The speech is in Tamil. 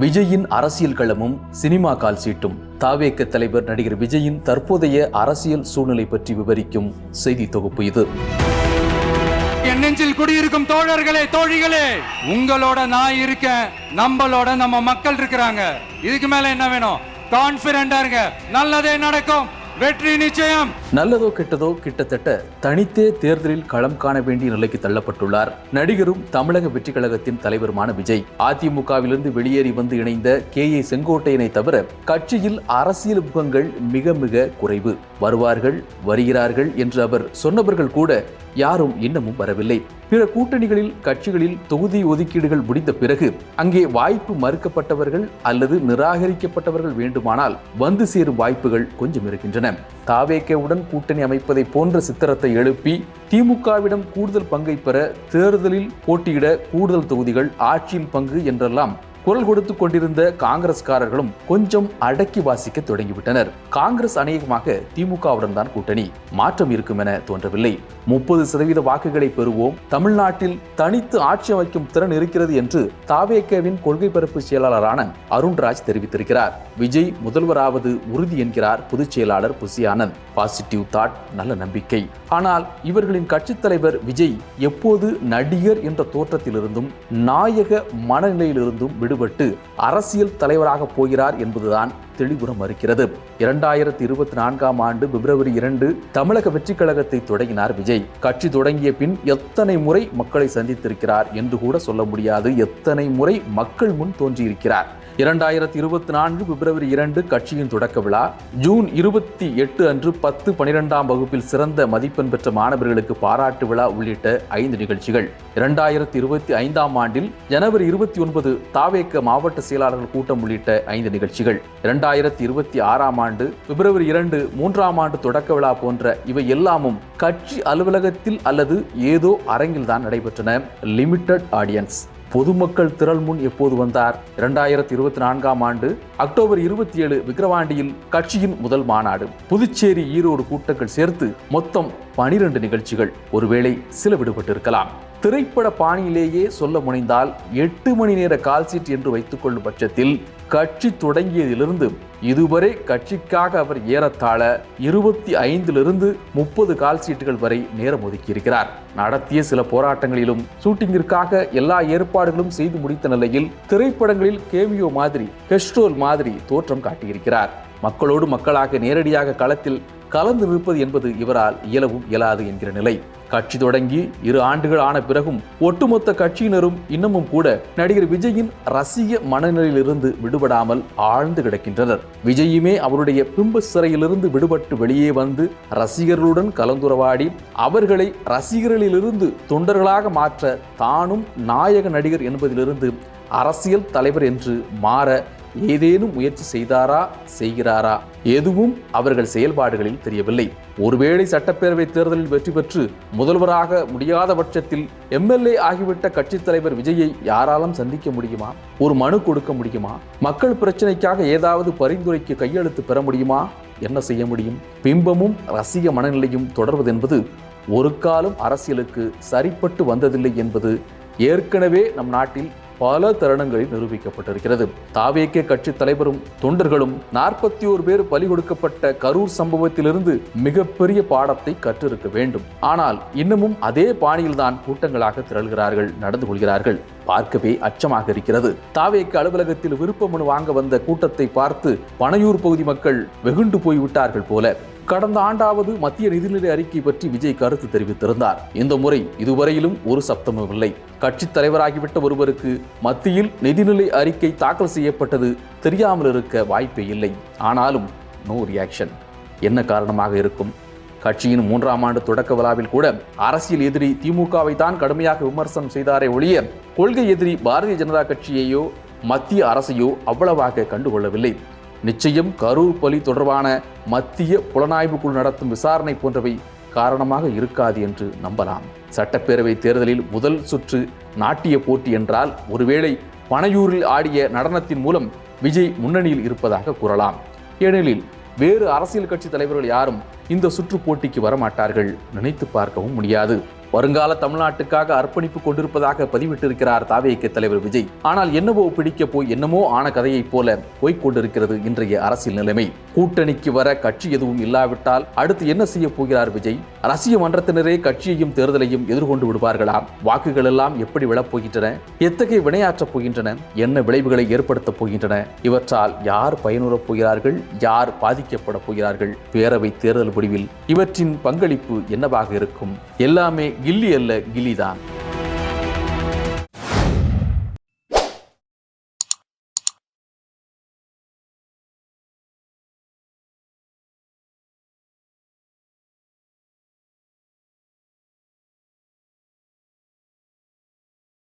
விஜயின் அரசியல் களமும் சினிமா கால் சீட்டும். தாவேக்க தலைவர் நடிகர் விஜயின் தற்போதைய அரசியல் சூழ்நிலை பற்றி விவரிக்கும் செய்தி தொகுப்பு இது. என் நெஞ்சில் குடியிருக்கும் தோழர்களே தோழிகளே உங்களோட நான் இருக்கேன் நம்மளோட நம்ம மக்கள் இருக்கிறாங்க. இதுக்கு மேல என்ன வேணும்? கான்பிடண்டா இருங்க. நல்லதே நடக்கும். வெற்றி நிச்சயம். நல்லதோ கெட்டதோ கிட்டத்தட்ட தனித்தே தேர்தலில் களம் காண வேண்டிய நிலைக்கு தள்ளப்பட்டுள்ளார். நடிகரும் தமிழக வெற்றி கழகத்தின் தலைவருமான விஜய். அதிமுகவிலிருந்து வெளியேறி வந்து இணைந்த கே. ஏ. செங்கோட்டையனை தவிர கட்சியில் அரசியல் முகங்கள் மிக மிக குறைவு. வருவார்கள் வருகிறார்கள் என்று அவர் சொன்னவர்கள் கூட யாரும் இன்னமும் வரவில்லை. பிற கூட்டணிகளில் கட்சிகளில் தொகுதி ஒதுக்கீடுகள் முடிந்த பிறகு அங்கே வாய்ப்பு மறுக்கப்பட்டவர்கள் அல்லது நிராகரிக்கப்பட்டவர்கள் வேண்டுமானால் வந்து சேரும் வாய்ப்புகள் கொஞ்சம் இருக்கின்றன. தாவேக்கேவுடன் கூட்டணி அமைப்பதை போன்ற சித்திரத்தை எழுப்பி திமுகவிடம் கூடுதல் பங்கை பெற தேர்தலில் போட்டியிட கூடுதல் தொகுதிகள் ஆட்சியில் பங்கு என்றெல்லாம் குரல் கொடுத்து கொண்டிருந்த காங்கிரஸ்காரர்களும் கொஞ்சம் அடக்கி வாசிக்க தொடங்கிவிட்டனர். காங்கிரஸ் அநேகமாக திமுகவுடன் தான் கூட்டணி. மாற்றம் இருக்கும் என தோன்றவில்லை. முப்பது சதவீத வாக்குகளை பெறுவோம். தமிழ்நாட்டில் தனித்து ஆட்சி அமைக்கும் திறன் இருக்கிறது என்று தாவேக்கவின் கொள்கை பரப்பு செயலாளரான அருண்ராஜ் தெரிவித்திருக்கிறார். விஜய் முதல்வராவது உறுதி என்கிறார் பொதுச் செயலாளர் புசி ஆனந்த். பாசிட்டிவ் தாட் நல்ல நம்பிக்கை. ஆனால் இவர்களின் கட்சித் தலைவர் விஜய் எப்போது நடிகர் என்ற தோற்றத்திலிருந்தும் நாயக மனநிலையிலிருந்தும் ஈடுபட்டு அரசியல் தலைவராக போகிறார் என்பதுதான் தெளிவுற மறுக்கிறது. இரண்டாயிரத்தி இருபத்தி நான்காம் ஆண்டு பிப்ரவரி இரண்டு தமிழக வெற்றி கழகத்தை தொடங்கினார் விஜய். கட்சி தொடங்கிய பின் எத்தனை முறை மக்களை சந்தித்திருக்கிறார் என்று கூட சொல்ல முடியாது. எத்தனை முறை மக்கள் முன் தோன்றியிருக்கிறார். இரண்டாயிரத்தி இருபத்தி நான்கு பிப்ரவரி இரண்டு கட்சியின் தொடக்க விழா. ஜூன் இருபத்தி எட்டு அன்று பத்து பனிரெண்டாம் வகுப்பில் சிறந்த மதிப்பெண் பெற்ற மாணவர்களுக்கு பாராட்டு விழா உள்ளிட்ட ஐந்து நிகழ்ச்சிகள். இரண்டாயிரத்தி இருபத்தி ஐந்தாம் ஆண்டில் ஜனவரி இருபத்தி ஒன்பது தாவேக்க மாவட்ட செயலாளர்கள் கூட்டம் உள்ளிட்ட ஐந்து நிகழ்ச்சிகள். இரண்டாயிரத்தி இருபத்தி ஆறாம் ஆண்டு பிப்ரவரி இரண்டு மூன்றாம் ஆண்டு தொடக்க விழா போன்ற இவை எல்லாமும் கட்சி அலுவலகத்தில் அல்லது ஏதோ அரங்கில் தான் நடைபெற்றன. Limited audience. பொதுமக்கள் திரள் முன் எப்போது வந்தார்? இரண்டாயிரத்தி இருபத்தி நான்காம் ஆண்டு அக்டோபர் இருபத்தி ஏழு விக்கிரவாண்டியில் கட்சியின் முதல் மாநாடு. புதுச்சேரி ஈரோடு கூட்டங்கள் சேர்த்து மொத்தம் பனிரெண்டு நிகழ்ச்சிகள். ஒருவேளை சில விடுபட்டிருக்கலாம் திரைப்பட பாணியிலேயே சொல்ல முனைந்தால் எட்டு மணி நேர கால்சீட் என்று வைத்துக்கொள்ளும் பட்சத்தில் கட்சி தொடங்கியதிலிருந்து இதுவரை கட்சிக்காக அவர் ஏறத்தாழ இருபத்தி ஐந்திலிருந்து முப்பது கால் சீட்டுகள் வரை நேரம் ஒதுக்கியிருக்கிறார். நடத்திய சில போராட்டங்களிலும் ஷூட்டிங்கிற்காக எல்லா ஏற்பாடுகளும் செய்து முடித்த நிலையில் திரைப்படங்களில் கேமியோ மாதிரி கெஸ்ட்ரோல் மாதிரி தோற்றம் காட்டியிருக்கிறார். மக்களோடு மக்களாக நேரடியாக களத்தில் கலந்து நிற்பது என்பது இவரால் இயலவும் இயலாது என்கிற நிலை. கட்சி தொடங்கி இரு ஆண்டுகள் ஆன பிறகும் ஒட்டுமொத்த கட்சியினரும் இன்னமும் கூட நடிகர் விஜயின் ரசிக மனநிலையிலிருந்து விடுபடாமல் ஆழ்ந்து கிடக்கின்றனர். விஜயுமே அவருடைய பிம்ப சிறையிலிருந்து விடுபட்டு வெளியே வந்து ரசிகர்களுடன் கலந்துரவாடி அவர்களை ரசிகர்களிலிருந்து தொண்டர்களாக மாற்ற தானும் நாயக நடிகர் என்பதிலிருந்து அரசியல் தலைவர் என்று மாற ஏதேனும் முயற்சி செய்தாரா செய்கிறாரா? எதுவும் அவர்கள் செயல்பாடுகளில் தெரியவில்லை. ஒருவேளை சட்டப்பேரவை தேர்தலில் வெற்றி பெற்று முதல்வராக முடியாத பட்சத்தில் எம்எல்ஏ ஆகிவிட்ட கட்சித் தலைவர் விஜயை யாராலும் சந்திக்க முடியுமா? ஒரு மனு கொடுக்க முடியுமா? மக்கள் பிரச்சனைக்காக ஏதாவது பரிந்துரைக்கு கையெழுத்து பெற முடியுமா? என்ன செய்ய முடியும்? பிம்பமும் ரசிக மனநிலையும் தொடர்வதென்பது ஒரு காலம் அரசியலுக்கு சரிப்பட்டு வந்ததில்லை என்பது ஏற்கனவே நம் நாட்டில் பல தருணங்களில் நிரூபிக்கப்பட்டிருக்கிறது. தாவேக்கே கட்சி தலைவரும் தொண்டர்களும் நாற்பத்தி ஓரு பேர் பலி கொடுக்கப்பட்ட கரூர் சம்பவத்திலிருந்து மிகப்பெரிய பாடத்தை கற்றிருக்க வேண்டும். ஆனால் இன்னமும் அதே பாணியில்தான் கூட்டங்களாக திரள்கிறார்கள் நடந்து கொள்கிறார்கள். பார்க்கவே அச்சமாக இருக்கிறது. தாவேக்கு அலுவலகத்தில் விருப்ப மனு வாங்க வந்த கூட்டத்தை பார்த்து பனையூர் பகுதி மக்கள் வெகுண்டு போய் விட்டார்கள் போல. கடந்த ஆண்டாவது மத்திய நிதிநிலை அறிக்கை பற்றி விஜய் கருத்து தெரிவித்திருந்தார். இந்த முறை இதுவரையிலும் ஒரு சப்தமும் இல்லை. கட்சித் தலைவராகிவிட்ட ஒருவருக்கு மத்தியில் நிதிநிலை அறிக்கை தாக்கல் செய்யப்பட்டது தெரியாமல் இருக்க வாய்ப்பே இல்லை. ஆனாலும் நோ ரியாக்ஷன் என்ன காரணமாக இருக்கும்? கட்சியின் மூன்றாம் ஆண்டு தொடக்க விழாவில் கூட அரசியல் எதிரி திமுகவை தான் கடுமையாக விமர்சனம் செய்தாரே ஒழிய கொள்கை எதிரி பாரதிய ஜனதா கட்சியையோ மத்திய அரசையோ அவ்வளவாக கண்டுகொள்ளவில்லை. நிச்சயம் கரூர் பலி தொடர்பான மத்திய புலனாய்வு குழு நடத்தும் விசாரணை போன்றவை காரணமாக இருக்காது என்று நம்பலாம். சட்டப்பேரவை தேர்தலில் முதல் சுற்று நாட்டிய போட்டி என்றால் ஒருவேளை பனையூரில் ஆடிய நடனத்தின் மூலம் விஜய் முன்னணியில் இருப்பதாக கூறலாம். ஏனெனில் வேறு அரசியல் கட்சி தலைவர்கள் யாரும் இந்த சுற்று போட்டிக்கு வரமாட்டார்கள். நினைத்து பார்க்கவும் முடியாது. வருங்கால தமிழ்நாட்டுக்காக அர்ப்பணிப்பு கொண்டிருப்பதாக பதிவிட்டிருக்கிறார் தாவேக்க தலைவர் விஜய். ஆனால் என்னவோ பிடிக்க போய் என்னமோ ஆன கதையைப் போல போய்க் கொண்டிருக்கிறது இன்றைய அரசியல் நிலைமை. கூட்டணிக்கு வர கட்சி எதுவும் இல்லாவிட்டால் அடுத்து என்ன செய்ய போகிறார் விஜய்? ரசிக மன்றத்தினரே கட்சியையும் தேர்தலையும் எதிர்கொண்டு விடுவார்களா? வாக்குகள் எல்லாம் எப்படி விழப்போகின்றன எத்தகைய வினையாற்றப் போகின்றன? என்ன விளைவுகளை ஏற்படுத்தப் போகின்றன? இவற்றால் யார் பயனுறப் போகிறார்கள்? யார் பாதிக்கப்பட போகிறார்கள்? பேரவை தேர்தல் முடிவில் இவற்றின் பங்களிப்பு என்னவாக இருக்கும்? எல்லாமே கில்லி அல்ல கில்லிதான்